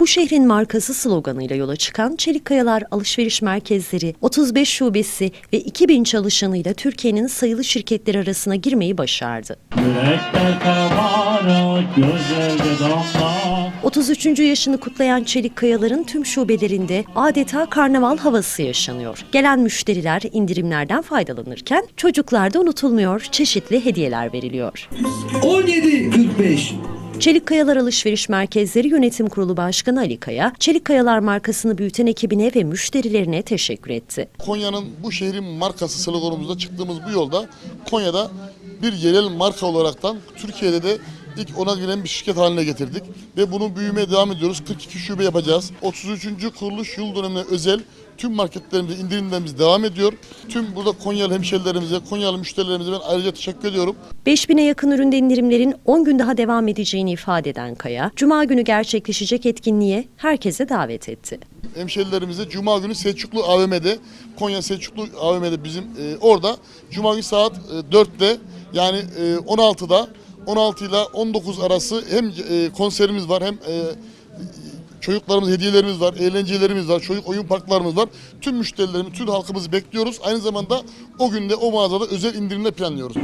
Bu şehrin markası sloganıyla yola çıkan Çelik Kayalar Alışveriş Merkezleri 35 şubesi ve 2000 çalışanıyla Türkiye'nin sayılı şirketleri arasına girmeyi başardı. Yürekte kara, gözlerde damla. 33. yaşını kutlayan Çelik Kayalar'ın tüm şubelerinde adeta karnaval havası yaşanıyor. Gelen müşteriler indirimlerden faydalanırken çocuklarda unutulmuyor çeşitli hediyeler veriliyor. 17.45 Çelik Kayalar Alışveriş Merkezleri Yönetim Kurulu Başkanı Ali Kaya, Çelik Kayalar markasını büyüten ekibine ve müşterilerine teşekkür etti. Konya'nın bu şehrin markası sloganımızda çıktığımız bu yolda Konya'da bir yerel marka olaraktan Türkiye'de de ilk ona giren bir şirket haline getirdik. Ve bunu büyümeye devam ediyoruz. 42 şube yapacağız. 33. kuruluş yıl dönemine özel tüm marketlerimizde indirimlerimiz devam ediyor. Tüm burada Konyalı hemşerilerimize, Konyalı müşterilerimize ben ayrıca teşekkür ediyorum. 5000'e yakın üründe indirimlerin 10 gün daha devam edeceğini ifade eden Kaya, Cuma günü gerçekleşecek etkinliğe herkese davet etti. hemşerilerimize Cuma günü Selçuklu AVM'de, Konya Selçuklu AVM'de bizim e, orada Cuma günü saat e, 4'te yani e, 16'da 16 ile 19 arası hem e, konserimiz var hem e, çocuklarımız hediyelerimiz var, eğlencelerimiz var, çocuk oyun parklarımız var. Tüm müşterilerimizi, tüm halkımızı bekliyoruz. Aynı zamanda o günde o mağazada özel indirimler planlıyoruz.